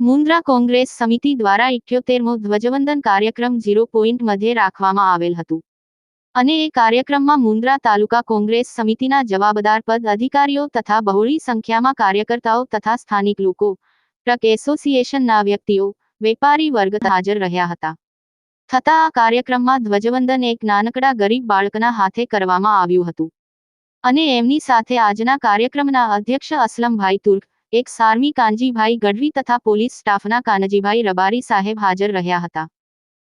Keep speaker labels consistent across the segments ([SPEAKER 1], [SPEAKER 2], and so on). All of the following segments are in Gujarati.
[SPEAKER 1] મુન્દ્રા કોંગ્રેસ સમિતિ દ્વારા ઇઠ્યોતેરમો ધ્વજવંદન કાર્યક્રમ ઝીરો પોઈન્ટ મધ્યે રાખવામાં આવેલ હતું. અને એ કાર્યક્રમમાં મુન્દ્રા તાલુકા કોંગ્રેસ સમિતિના જવાબદાર પદ અધિકારીઓ તથા બહોળી સંખ્યામાં કાર્યકર્તાઓ તથા સ્થાનિક લોકો, ટ્રક એસોસિએશનના વ્યક્તિઓ, વેપારી વર્ગ હાજર રહ્યા હતા. થતા આ કાર્યક્રમમાં ધ્વજવંદન એક નાનકડા ગરીબ બાળકના હાથે કરવામાં આવ્યું હતું. અને એમની સાથે આજના કાર્યક્રમના અધ્યક્ષ અસલમભાઈ તુર્ક, એક સારમી કાનજીભાઈ ગઢવી તથા પોલીસ સ્ટાફના કાનજીભાઈ રબારી સાહેબ હાજર રહ્યા હતા.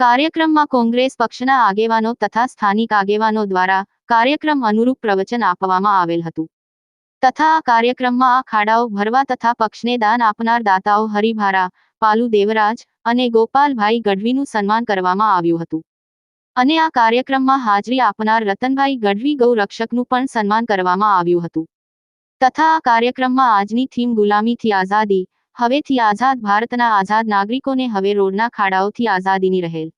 [SPEAKER 1] કાર્યક્રમમાં કોંગ્રેસ પક્ષના આગેવાનો તથા સ્થાનિક આગેવાનો દ્વારા કાર્યક્રમ અનુરૂપ પ્રવચન આપવામાં આવેલ હતું. તથા આ કાર્યક્રમમાં આ ખાડાઓ ભરવા તથા પક્ષને દાન આપનાર દાતાઓ હરિભારા પાલુ દેવરાજ અને ગોપાલભાઈ ગઢવીનું સન્માન કરવામાં આવ્યું હતું અને આ કાર્યક્રમમાં હાજરી આપનાર રતનભાઈ ગઢવી ગૌ રક્ષકનું પણ સન્માન કરવામાં આવ્યું હતું તથા આ કાર્યક્રમમાં આજની થીમ ગુલામીથી આઝાદી હવેથી આઝાદ ભારતના આઝાદ નાગરિકોને હવે રોડના ખાડાઓથી આઝાદીની રહેલ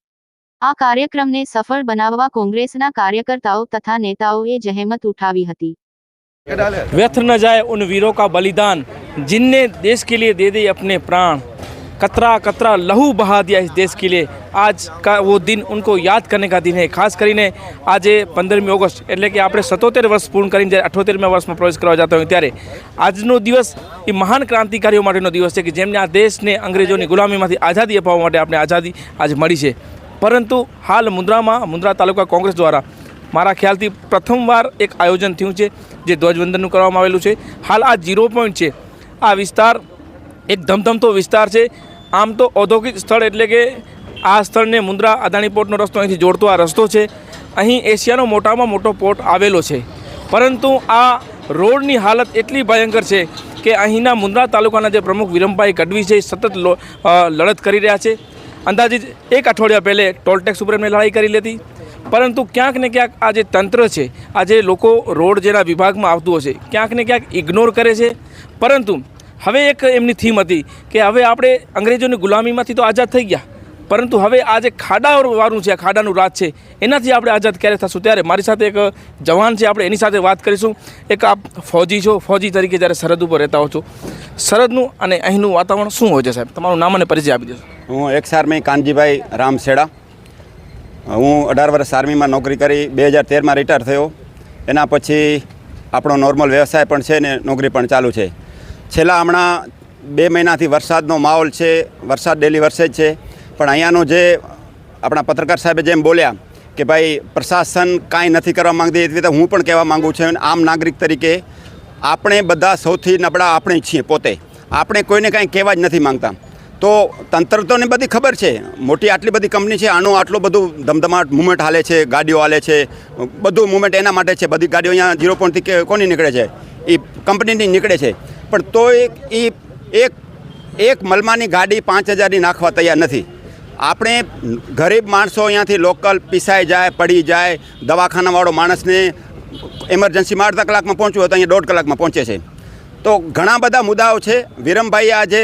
[SPEAKER 1] આ કાર્યક્રમને સફળ બનાવવા કોંગ્રેસના કાર્યકર્તાઓ તથા નેતાઓએ જહેમત ઉઠાવી હતી
[SPEAKER 2] व्यर्थ न जाए उन वीरों का बलिदान जिनने देश के लिए दे दिए अपने प्राण कतरा कतरा लहू बहा दिया इस देश के लिए आज का वो दिन उनको યાદ करने का दिन है ખાસ કરીને આજે પંદરમી ઓગસ્ટ એટલે કે આપણે સત્તોતેર વર્ષ પૂર્ણ કરીને જ્યારે અઠ્ઠોતેરમા વર્ષમાં પ્રવેશ કરવા જતા હોય ત્યારે આજનો દિવસ એ મહાન ક્રાંતિકારીઓ માટેનો દિવસ છે કે જેમને આ દેશને અંગ્રેજોની ગુલામીમાંથી આઝાદી અપાવવા માટે આપણે આઝાદી આજે મળી છે પરંતુ હાલ મુન્દ્રામાં મુન્દ્રા તાલુકા કોંગ્રેસ દ્વારા મારા ખ્યાલથી પ્રથમવાર એક આયોજન થયું છે જે ધ્વજવંદનનું કરવામાં આવેલું છે હાલ આ ઝીરો પોઈન્ટ છે આ વિસ્તાર એક ધમધમતો વિસ્તાર છે આમ તો ઔદ્યોગિક સ્થળ એટલે કે આ સ્થળને મુન્દ્રા અદાણી પોર્ટનો રસ્તો અહીંથી જોડતો આ રસ્તો છે. અહીં એશિયાનો મોટામાં મોટો પોર્ટ આવેલો છે. પરંતુ આ રોડની હાલત એટલી ભયંકર છે કે અહીંના મુન્દ્રા તાલુકાના જે પ્રમુખ વિરમભાઈ ગઢવી છે સતત લડત કરી રહ્યા છે. અંદાજિત એક અઠવાડિયા પહેલે ટોલટેક્સ ઉપર એમને લડાઈ કરી લેતી. પરંતુ ક્યાંક ને ક્યાંક આ જે તંત્ર છે, આ જે લોકો રોડ જેના વિભાગમાં આવતું હશે ક્યાંક ને ક્યાંક ઇગ્નોર કરે છે. પરંતુ હવે એક એમની થીમ હતી કે હવે આપણે અંગ્રેજોની ગુલામીમાંથી તો આઝાદ થઈ ગયા. પરંતુ હવે આ જે ખાડાવાળું છે, આ ખાડાનું રાજ છે, એનાથી આપણે આઝાદ ક્યારે થશું? ત્યારે મારી સાથે એક જવાન છે, આપણે એની સાથે વાત કરીશું. એક આપ ફૌજી છો, ફૌજી તરીકે જ્યારે સરહદ ઉપર રહેતા હો છો. સરહદનું અને અહીંનું વાતાવરણ શું હોય છે સાહેબ? તમારું નામ અને પરિચય આપી દેશો.
[SPEAKER 3] હું એક આર્મી કાનજીભાઈ રામસેડા હું અઢાર વર્ષ આર્મીમાં નોકરી કરી, બે હજાર તેરમાં રિટાયર થયો. એના પછી આપણો નોર્મલ વ્યવસાય પણ છે ને નોકરી પણ ચાલુ છે. છેલ્લા હમણાં બે મહિનાથી વરસાદનો માહોલ છે, વરસાદ ડેલી વરસે જ છે, પણ અહીંયાનું જે આપણા પત્રકાર સાહેબે જેમ બોલ્યા કે ભાઈ પ્રશાસન કાંઈ નથી કરવા માંગતી એવી રીતે હું પણ કહેવા માગું છું આમ નાગરિક તરીકે આપણે બધા સૌથી નબળા આપણે છીએ પોતે. આપણે કોઈને કાંઈ કહેવા જ નથી માંગતા. તો તંત્ર તો ને બધી ખબર છે, મોટી આટલી બધી કંપની છે, આનું આટલું બધું ધમધમાટ મુવમેન્ટ હાલે છે, ગાડીઓ હાલે છે, બધું મુવમેન્ટ એના માટે છે, બધી ગાડીઓ અહીંયા ઝીરો પોઈન્ટથી કોની નીકળે છે? એ કંપનીની નીકળે છે. પણ તો એક એ એક એક મલમાની ગાડી પાંચ હજારની નાખવા તૈયાર નથી. આપણે ગરીબ માણસો અહીંયાથી લોકલ પીસાઈ જાય, પડી જાય, દવાખાનાવાળો માણસને એમરજન્સીમાં અડધા કલાકમાં પહોંચવું હોય તો અહીંયા દોઢ કલાકમાં પહોંચે છે. તો ઘણા બધા મુદ્દાઓ છે. વિરમભાઈએ આજે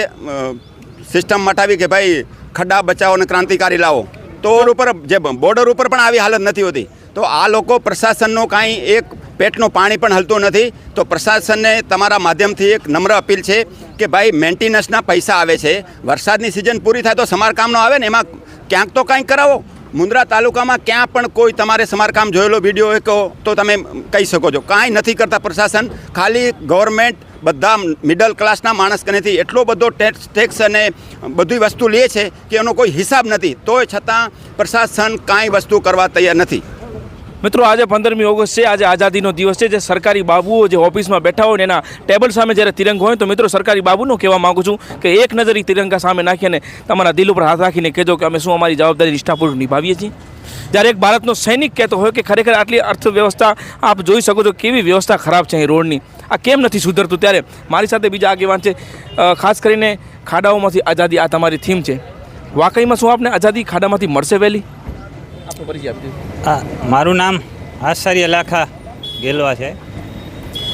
[SPEAKER 3] સિસ્ટમ મટાવી કે ભાઈ ખડ્ડા બચાવો અને ક્રાંતિકારી લાવો. તો ઉપર જે બોર્ડર ઉપર પણ આવી હાલત નથી હોતી. તો આ લોકો પ્રશાસનનો કાંઈ એક પેટનું પાણી પણ હલતું નથી, તો પ્રશાસનને તમારા માધ્યમથી એક નમ્ર અપીલ છે કે ભાઈ મેન્ટેનન્સના પૈસા આવે છે. વરસાદની સિઝન પૂરી થાય તો સમારકામનો આવે ને, એમાં ક્યાંક તો કાંઈક કરાવો. મુન્દ્રા તાલુકામાં ક્યાં પણ કોઈ તમારે સમારકામ જોયેલો વીડિયો કહો તો તમે કહી શકો છો. કાંઈ નથી કરતા પ્રશાસન. ખાલી ગવર્મેન્ટ બધા મિડલ ક્લાસના માણસ કનેથી એટલો બધો ટેક્સ ટેક્સ અને બધી વસ્તુ લે છે કે એનો કોઈ હિસાબ નથી. તોય છતાં પ્રશાસન કાંઈ વસ્તુ કરવા તૈયાર નથી.
[SPEAKER 2] મિત્રો, આજે પંદરમી ઓગસ્ટ છે. આજે આઝાદીનો દિવસ છે. જે સરકારી બાબુઓ જે ઓફિસમાં બેઠા હોય એના ટેબલ સામે જ્યારે તિરંગો હોય તો મિત્રો, સરકારી બાબુનું કહેવા માગું છું કે એક નજર તિરંગા સામે નાખીને તમારા દિલ ઉપર હાથ રાખીને કહેજો કે અમે શું અમારી જવાબદારી નિષ્ઠાપૂર્વક નિભાવીએ છીએ. જ્યારે એક ભારતનો સૈનિક કહેતો હોય કે ખરેખર આટલી અર્થવ્યવસ્થા આપ જોઈ શકો છો કેવી વ્યવસ્થા ખરાબ છે અહીં રોડની. આ કેમ નથી સુધરતું? ત્યારે મારી સાથે બીજા આગેવાન છે. ખાસ કરીને ખાડાઓમાંથી આઝાદી આ તમારી થીમ છે. વાકઈમાં શું આપને આઝાદી ખાડામાંથી મળશે વહેલી? દો.
[SPEAKER 4] મારું નામ આચાર્ય લાખા ગેલવા છે.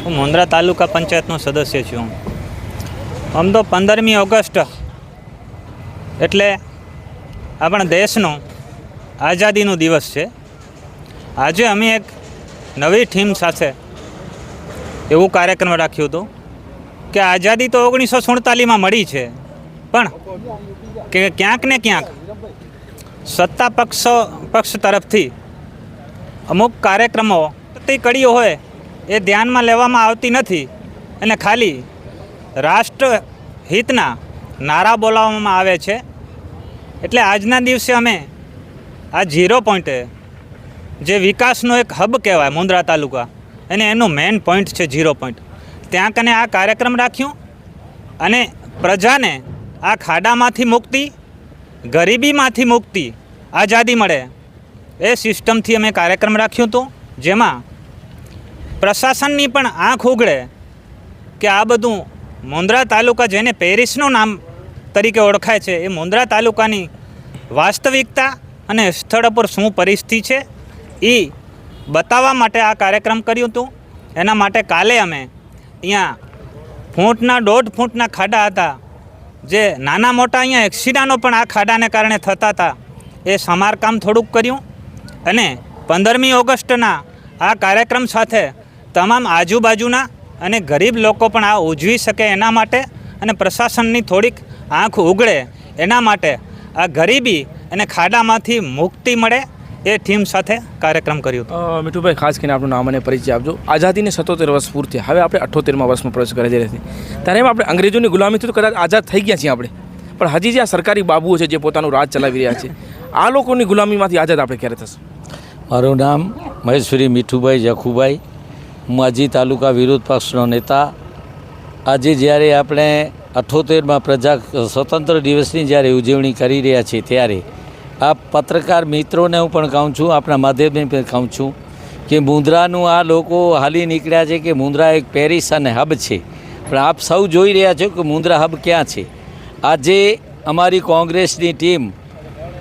[SPEAKER 4] હું મુન્દ્રા તાલુકા પંચાયતનો સદસ્ય છું આમ તો પંદરમી ઓગસ્ટ એટલે આપણા દેશનો આઝાદીનો દિવસ છે. આજે અમે એક નવી થીમ સાથે એવું કાર્યક્રમ રાખ્યું હતું કે આઝાદી તો ઓગણીસો સુડતાલીસમાં મળી છે, પણ કે ક્યાંક ને ક્યાંક સત્તા પક્ષ પક્ષ તરફથી અમુક કાર્યક્રમો તે કડીઓ હોય એ ધ્યાનમાં લેવામાં આવતી નથી અને ખાલી રાષ્ટ્ર હિતના નારા બોલાવવામાં આવે છે. એટલે આજના દિવસે અમે આ ઝીરો પોઈન્ટે જે વિકાસનો એક હબ કહેવાય મુન્દ્રા તાલુકા, અને એનું મેઇન પોઈન્ટ છે ઝીરો પોઈન્ટ. ત્યાં કને આ કાર્યક્રમ રાખ્યું અને પ્રજાને આ ખાડામાંથી મુક્તિ ગરીબીમાંથી મુક્તિ આઝાદી મળે. એ સિસ્ટમથી અમે કાર્યક્રમ રાખ્યું હતું, જેમાં પ્રશાસનની પણ આંખ ઉગડે કે આ બધું મુન્દ્રા તાલુકા જેને પેરિસનું નામ તરીકે ઓળખાય છે, એ મુન્દ્રા તાલુકાની વાસ્તવિકતા અને સ્થળ પર શું પરિસ્થિતિ છે, એ બતાવવા માટે આ કાર્યક્રમ કર્યું હતું. એના માટે કાલે અમે અહીંયા ફૂટના, દોઢ ફૂટના ખાડા હતા. જે નાના મોટા અહીંયા એક્સિડાનો પણ આ ખાડાને કારણે થતા હતા, એ સમારકામ થોડુંક કર્યું. અને પંદરમી ઓગસ્ટના આ કાર્યક્રમ સાથે તમામ આજુબાજુના અને ગરીબ લોકો પણ આ ઉજવી શકે એના માટે અને પ્રશાસનની થોડીક આંખ ઉગડે એના માટે આ ગરીબી અને ખાડામાંથી મુક્તિ મળે એ થીમ સાથે કાર્યક્રમ કર્યો હતો.
[SPEAKER 2] મીઠુભાઈ ખાસ કરીને આપણું નામ અને પરિચય આપજો. આઝાદીને સત્તોતેર વર્ષ પૂરતી હવે આપણે અઠ્ઠોતેરમાં વર્ષમાં પ્રવેશ કરે છે ત્યારે એમ આપણે અંગ્રેજોની ગુલામીથી તો કદાચ આઝાદ થઈ ગયા છીએ આપણે. પણ હજી જે આ સરકારી બાબુઓ છે જે પોતાનું રાજ ચલાવી રહ્યા છે આ લોકોની ગુલામીમાંથી આઝાદ આપણે ક્યારે થશે?
[SPEAKER 5] મારું નામ મહેશ્વરી મીઠુભાઈ જખુભાઈ. હું માજી તાલુકા વિરોધ પક્ષનો નેતા. આજે જ્યારે આપણે અઠ્ઠોતેરમાં પ્રજા સ્વતંત્ર દિવસની જ્યારે ઉજવણી કરી રહ્યા છીએ ત્યારે આ પત્રકાર મિત્રોને હું પણ કહું છું આપણા માધ્યમથી પણ કહું છું કે મુંદ્રાનું આ લોકો હાલી નીકળ્યા છે કે મુંદ્રા એક પેરિસ અને હબ છે. પણ આપ સૌ જોઈ રહ્યા છો કે મુંદ્રા હબ ક્યાં છે. આજે અમારી કોંગ્રેસની ટીમ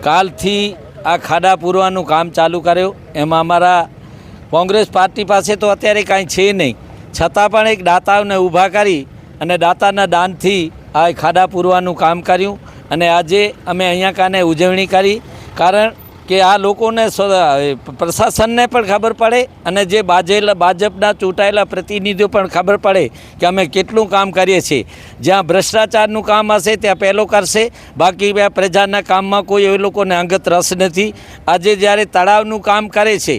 [SPEAKER 5] કાલથી આ ખાડા પૂરવાનું કામ ચાલુ કર્યું. એમાં અમારા કોંગ્રેસ પાર્ટી પાસે તો અત્યારે કાંઈ છે નહીં. છતાં પણ એક દાતાઓને ઊભા કરી અને દાતાના દાનથી આ ખાડા પૂરવાનું કામ કર્યું. અને આજે અમે અહીંયા કાને ઉજવણી કરી, કારણ કે આ લોકોને પ્રશાસનને પણ ખબર પડે અને જે બાજેલા ભાજપના ચૂંટાયેલા પ્રતિનિધિઓ પણ ખબર પડે કે અમે કેટલું કામ કરીએ છીએ. જ્યાં ભ્રષ્ટાચારનું કામ હશે ત્યાં પહેલો કરશે, બાકી પ્રજાના કામમાં કોઈ એ લોકોને અંગત રસ નથી. આજે જ્યારે તળાવનું કામ કરે છે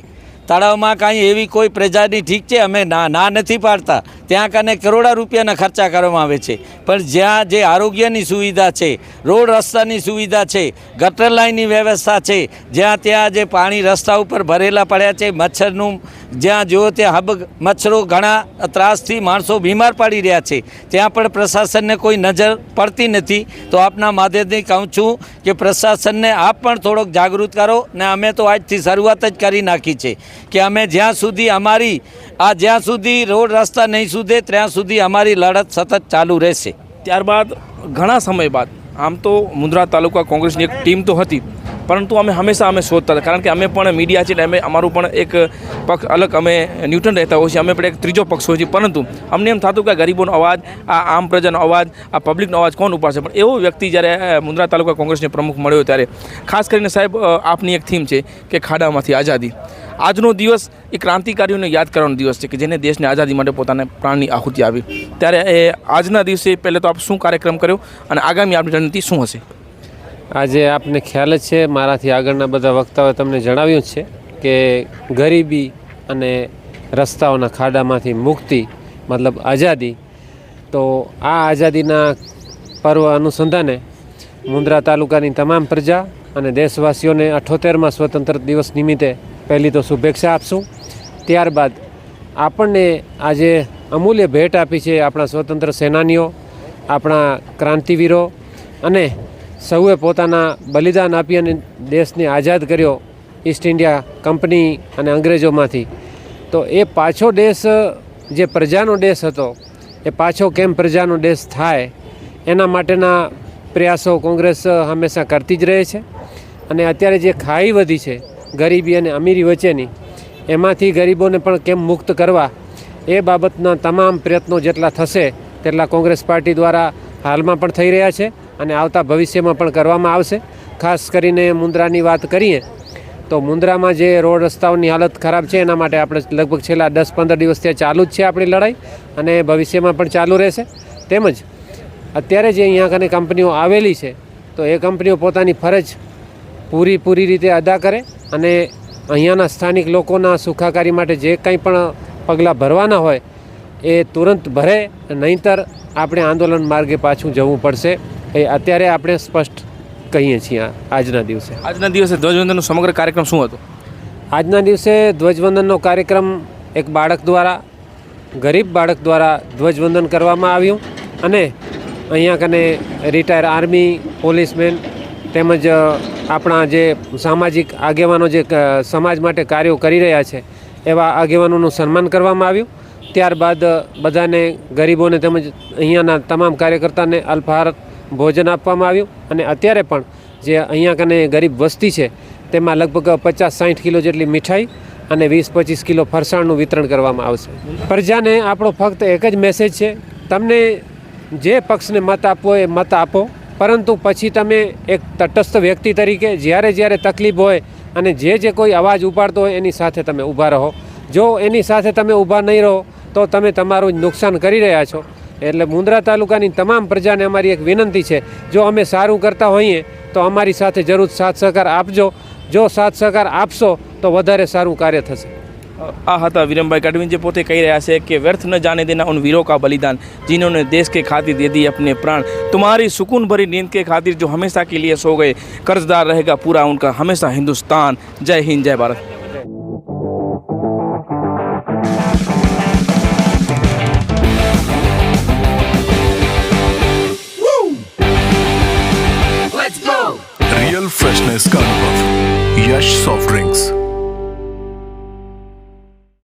[SPEAKER 5] તળાવમાં કાંઈ એવી કોઈ પ્રજાની ઠીક છે? અમે ના ના નથી પાડતા. ત્યાં કને કરોડા રૂપિયાના ખર્ચા કરવામાં આવે છે. પણ જ્યાં જે આરોગ્યની સુવિધા છે, રોડ રસ્તાની સુવિધા છે, ગટર લાઇનની વ્યવસ્થા છે, જ્યાં ત્યાં જે પાણી રસ્તા ઉપર ભરેલા પડ્યા છે, મચ્છરનું જ્યાં જુઓ ત્યાં હબ મચ્છરો ઘણા ત્રાસથી માણસો બીમાર પડી રહ્યા છે. ત્યાં પણ પ્રશાસનને કોઈ નજર પડતી નથી. તો આપના માધ્યમથી કહું છું કે પ્રશાસનને આપ પણ થોડોક જાગૃત કરો ને અમે તો આજથી શરૂઆત જ કરી નાખી છે કે અમે જ્યાં સુધી અમારી, આ જ્યાં સુધી રોડ રસ્તા નહીં સુધે ત્યાં સુધી અમારી લડત સતત ચાલુ રહેશે.
[SPEAKER 2] ત્યારબાદ ઘણા સમય બાદ, આમ તો મુન્દ્રા તાલુકા કોંગ્રેસની એક ટીમ તો હતી. પરંતુ અમે હંમેશા અમે શોધતા હતા. કારણ કે અમે પણ મીડિયા છે એટલે અમે, અમારું પણ એક પક્ષ અલગ અમે ન્યૂટન રહેતા હોઈએ છીએ. અમે પણ એક ત્રીજો પક્ષ હોય છે પરંતુ અમને એમ થતું કે ગરીબોનો અવાજ, આ આમ પ્રજાનો અવાજ, આ પબ્લિકનો અવાજ કોણ ઉપાડશે? પણ એવો વ્યક્તિ જ્યારે મુન્દ્રા તાલુકા કોંગ્રેસને પ્રમુખ મળ્યો ત્યારે, ખાસ કરીને સાહેબ આપની એક થીમ છે કે ખાડામાંથી આઝાદી. આજનો દિવસ એ ક્રાંતિકારીઓને યાદ કરવાનો દિવસ છે કે જેને દેશને આઝાદી માટે પોતાને પ્રાણની આહુતિ આવી ત્યારે એ આજના દિવસે પહેલે તો આપ શું કાર્યક્રમ કર્યો અને આગામી આપણી રણનીતિ શું હશે?
[SPEAKER 6] આજે આપને ખ્યાલ જ છે, મારાથી આગળના બધા વક્તાઓએ તમને જણાવ્યું છે કે ગરીબી અને રસ્તાઓના ખાડામાંથી મુક્તિ, મતલબ આઝાદી, તો આ આઝાદીના પર્વ અનુસંધાને મુન્દ્રા તાલુકાની તમામ પ્રજા અને દેશવાસીઓને અઠોતેરમાં સ્વતંત્ર દિવસ નિમિત્તે પહેલી તો શુભેચ્છા આપશું. ત્યારબાદ આપણને આજે અમૂલ્ય ભેટ આપી છે આપણા સ્વતંત્ર સેનાનીઓ, આપણા ક્રાંતિવીરો અને સૌએ પોતાના બલિદાન આપી અને દેશને આઝાદ કર્યો ઈસ્ટ ઇન્ડિયા કંપની અને અંગ્રેજોમાંથી. તો એ પાછો દેશ, જે પ્રજાનો દેશ હતો, એ પાછો કેમ પ્રજાનો દેશ થાય, એના માટેના પ્રયાસો કોંગ્રેસ હંમેશા કરતી જ રહે છે. અને અત્યારે જે ખાઈ વધી છે, ગરીબી અને અમીરી વચ્ચેની, એમાંથી ગરીબોને પણ કેમ મુક્ત કરવા, એ બાબતના તમામ પ્રયત્નો જેટલા થશે તેટલા કોંગ્રેસ પાર્ટી દ્વારા હાલમાં પણ થઈ રહ્યા છે. અને આવતા ભવિષ્યમાં પણ કરવામાં આવશે. ખાસ કરીને મુન્દ્રાની વાત કરીએ, તો મુન્દ્રામાં જે રોડ રસ્તાઓની હાલત ખરાબ છે, એના માટે આપણે લગભગ છેલ્લા દસ પંદર દિવસથી ત્યાં ચાલુ જ છે આપણી લડાઈ અને ભવિષ્યમાં પણ ચાલુ રહેશે. તેમજ અત્યારે જે અહીંયા કને કંપનીઓ આવેલી છે, તો એ કંપનીઓ પોતાની ફરજ પૂરી પૂરી રીતે અદા કરે અને અહીંયાના સ્થાનિક લોકોના સુખાકારી માટે જે કંઈ પણ પગલાં ભરવાના હોય, એ તુરંત ભરે, નહીંતર આપણે આંદોલન માર્ગે પાછું જવું પડશે. એ અત્યારે આપણે સ્પષ્ટ કહીએ છીએ આજના દિવસે.
[SPEAKER 2] આજના દિવસે ધ્વજવંદનનો સમગ્ર કાર્યક્રમ શું હતો?
[SPEAKER 6] આજના દિવસે ધ્વજવંદનનો કાર્યક્રમ એક બાળક દ્વારા ગરીબ બાળક દ્વારા ધ્વજવંદન કરવામાં આવ્યું અને અહીંયા કને રિટાયર આર્મી પોલીસમેન તેમજ આપણા જે સામાજિક આગેવાનો જે સમાજ માટે કાર્યો કરી રહ્યા છે એવા આગેવાનોનું સન્માન કરવામાં આવ્યું. ત્યારબાદ બધાને ગરીબોને તેમજ અહીંયાના તમામ કાર્યકર્તાને અલ્પાહાર ભોજન આપવામાં આવ્યું અને અત્યારે પણ જે અહીંયા કને ગરીબ વસ્તી છે, તેમાં લગભગ પચાસ સાઠ કિલો જેટલી મીઠાઈ અને વીસ પચીસ કિલો ફરસાણનું વિતરણ કરવામાં આવશે. પ્રજાને આપણો ફક્ત એક જ મેસેજ છે, તમને જે પક્ષને મત આપવો એ મત આપો, પરંતુ પછી તમે એક તટસ્થ વ્યક્તિ તરીકે જ્યારે જ્યારે તકલીફ હોય અને જે જે કોઈ અવાજ ઉપાડતો હોય એની સાથે તમે ઊભા રહો. જો એની સાથે તમે ઊભા નહીં રહો, તો તમે તમારું નુકસાન કરી રહ્યા છો. એટલે મુન્દ્રા તાલુકાની તમામ પ્રજાને અમારી એક વિનંતી છે જો અમે સારું કરતા હોઈએ તો અમારી સાથે જરૂર સાથ સહકાર આપજો જો સાથ સહકાર આપશો તો વધારે સારું કાર્ય થશે
[SPEAKER 2] આ હતા વિરમભાઈ ગઢવી જે પોતે કહી રહ્યા છે કે व्यर्थ न जाने देना उन वीरों का बलिदान जिन्होंने देश के खातिर दे दिए अपने प्राण तुम्हारी सुकून भरी नींद के खातिर जो हमेशा के लिए सो गए कर्जदार रहेगा पूरा उनका हमेशा हिंदुस्तान जय हिंद जय Bharat
[SPEAKER 7] Freshness carnival Yash soft drinks